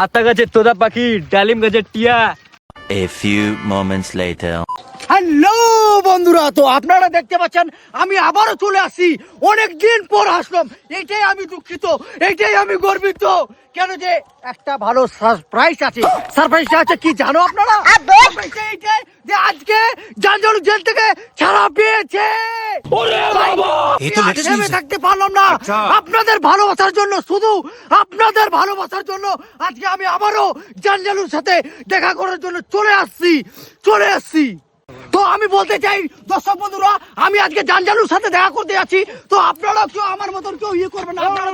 আতা গাছের তোদা পাখি ডালিম গাছের টিয়া। A few moments later. Hello বন্ধুরা তো আপনারা দেখতে পাচ্ছেন আমি আবারও চলে আসি অনেক দিন পর আসলাম। এইটাই আমি দুঃখিত এইটাই আমি গর্বিত। কেন যে একটা ভালো সারপ্রাইজ আছে। সারপ্রাইজটা আছে কি জানো আপনারা? এইটাই যে আজকে জাঞ্জালু জেল থেকে ছাড়া পেয়েছে। থেমে থাকতে পারলাম না। আপনাদের ভালোবাসার জন্য শুধু আপনাদের ভালোবাসার জন্য আজকে আমি আবারও জাঞ্জালুর সাথে দেখা করার জন্য চলে আসছি চলে আসছি। আমি বলতে চাই, দর্শক বন্ধুরা, আমি আজকে জাঞ্জালুর সাথে দেখা করতে যাচ্ছি। তো আপনারা কেউ আমার মতন কেউ ইয়ে করবেন না, আপনারা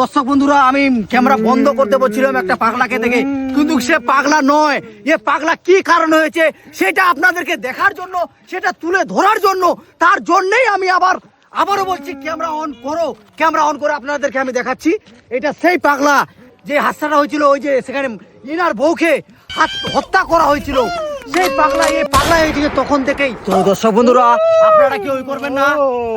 দর্শক বন্ধুরা, আমি ক্যামেরা বন্ধ করতে বলছিলাম একটা দেখে। কিন্তু সে পাগলা নয়। কি কারণ হয়েছে, সেটা আপনাদেরকে দেখার জন্য, সেটা তুলে ধরার জন্য, তার জন্যই আমি আবার আবারও বলছি ক্যামেরা অন করো ক্যামেরা অন করে আপনাদেরকে আমি দেখাচ্ছি। এটা সেই পাগলা যে হাস্যটা হয়েছিল, ওই যে সেখানে ইনার বউকে হাত- হত্যা করা হয়েছিল। সেই পাগলা, এই পাগলা হয়েছিল তখন থেকেই। তো দর্শক বন্ধুরা, আপনারা কি ওই করবেন না।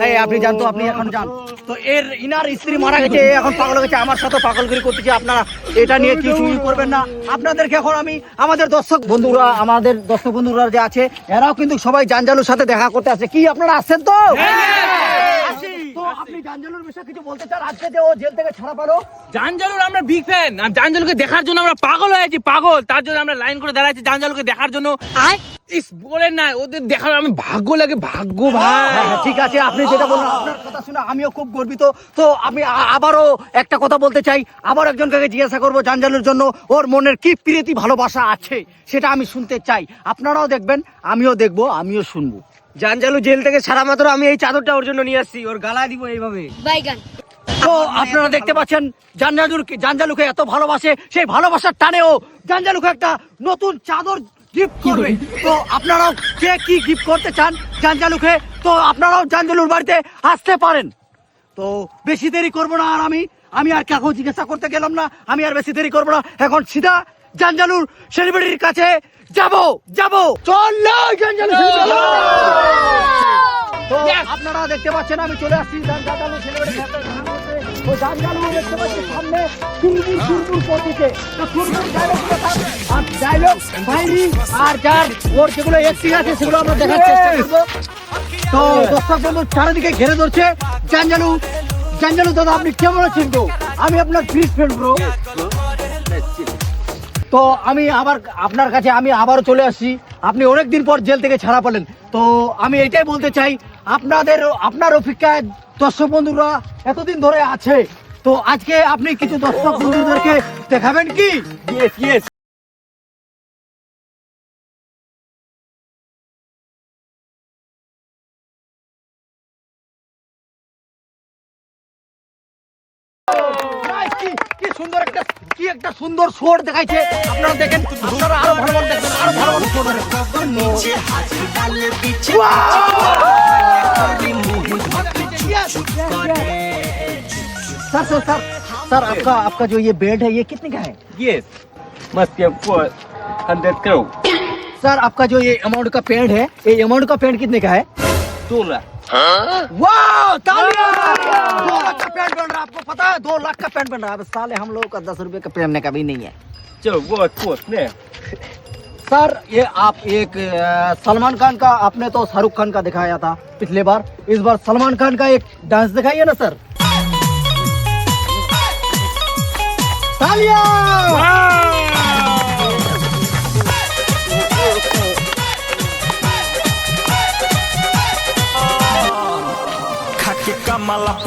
এই, আপনি জানতো আপনি এখন যান। তো এর ইনার স্ত্রী মারা গেছে এখন পাগল হয়ে গেছে আমার সাথে পাগলগিরি করতেছে আপনারা এটা নিয়ে কিছু করবেন না। আপনাদেরকে এখন আমি, আমাদের দর্শক বন্ধুরা, আমাদের দর্শক বন্ধুরা যে আছে, এরাও কিন্তু সবাই জানজালুর সাথে দেখা করতে আসছে কি, আপনারা আসছেন তো? আসি। তো আপনি জানজালুর বিষয়ে কিছু বলতে চান? আজকে যে ও জেল থেকে ছাড়া পালো। জাঞ্জালুর আমরা বিগ ফ্যান আর জাঞ্জালুকে দেখার জন্য আমরা পাগল হয়ে পাগল। তার জন্য আমরা লাইন করে দাঁড়াচ্ছি জাঞ্জালুকে দেখার জন্য। ইস বলেন না ওদের দেখার আমি ভাগ্য লাগে ভাগ্য হ্যাঁ, ভাই। হ্যাঁ, ঠিক আছে আপনি যেটা বললেন আপনার কথা শুনে আমিও খুব গর্বিত। তো আমি আবারও একটা কথা বলতে চাই আবার একজনকে জিজ্ঞাসা করব জানজালুর জন্য ওর মনের কি প্রীতি ভালোবাসা আছে সেটা আমি শুনতে চাই। আপনারাও দেখবেন আমিও দেখব আমিও শুনব। জাঞ্জালু জেল থেকে ছাড়া মাত্র আমি এই চাদরটা ওর জন্য নিয়ে আসছি ওর গালা দিব এইভাবে। বাইগান তো আপনারা দেখতে পাচ্ছেন জানজালুর জানজালুকে এত ভালোবাসে সেই ভালোবাসার টানে ও জানজালুকে একটা নতুন চাদর গিফট করবে। তো আপনারাও কে কি গিফট করতে চান জানজালুকে তো আপনারাও জানজালুর বাড়িতে আসতে পারেন। তো বেশি দেরি করব না আর আমি। আমি আর কাকু জিজ্ঞাসা করতে গেলাম না আমি আর বেশি দেরি করব না। এখন সিধা জানজালুর সেলিব্রিটির কাছে যাব যাব। চলো! জানজালু! আপনারা দেখতে পাচ্ছেন আমি চলে আসছি দেখতে পাচ্ছি সামনে সুরমুর সুরমুর আর ডায়লগ বাইরি আর যার ওর যেগুলো আছে সেগুলো আমরা দেখার চেষ্টা করব। তো দর্শক বন্ধু চারিদিকে ঘিরে ধরছে জানজালু জানজালু দাদা আপনি কেমন আছেন তো? আমি আপনার ফ্রিজ ফ্রেন্ড ব্রো তো আমি আবার আপনার কাছে আমি আবারও চলে আসছি। আপনি অনেক দিন পর জেল থেকে ছাড়া পেলেন। তো আমি এটাই বলতে চাই, আপনাদের, আপনার অপেক্ষায় দর্শক বন্ধুরা এতদিন ধরে আছে। তো আজকে আপনি কিছু দর্শক বন্ধুদেরকে দেখাবেন কি? ইয়েস সুন্দর একটা কি একটা সুন্দর শোর দেখাইছে আপনারা দেখেন আপনারা আরো ভালো ভালো দেখবেন আরো ভালো ভালো শোর सर सर सर सर आपका आपका जो ये बेड है ये कितने का है yes must be for 100 crore sir आपका जो ये अमाउंट का पेड़ है ये अमाउंट का पेड़ कितने का है डॉलर वाह आपको पता है दो लाख का पैंट बन रहा है। अब साले हम लोगों का दस रुपए का पहनने का भी नहीं है। चलो वो बहुत ने सर ये आप एक सलमान खान का आपने तो शाहरुख खान का दिखाया था पिछले बार। इस बार सलमान खान का एक डांस दिखाइए ना सर। तालियाँ!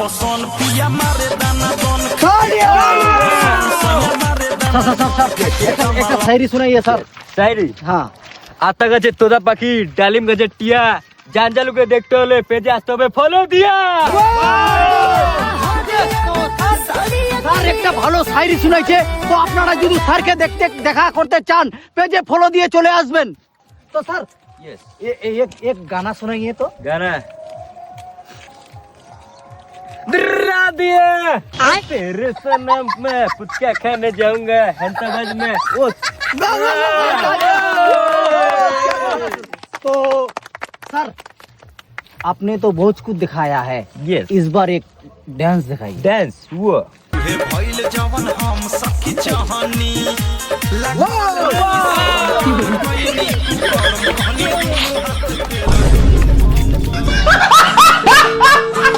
কামালা পছন্দ পিয়া মারে দানা দন तालियां सर सर सर सर एक एक शायरी सुनाइए सर শায়রি हाँ আতা গাছের তোদা পাখি ডালিম গাছের টিয়া জাঞ্জালুকে দেখতে হলে পেজে আসতে হবে ফলো দিয়া স্যার একটা ভালো শায়রি শুনাইছে তো আপনারা যদি স্যারকে দেখতে দেখা করতে চান পেজে ফলো দিয়ে চলে আসবেন তো স্যার यस ये ये- एक एक गाना सुनाइए तो गाना दिए पुचका खाने जाऊँगा हंसाबाज में तो सर आपने तो बहुत कुछ दिखाया है yes. इस बार एक डांस दिखाई डांस वो हम सखी चाहनी लगा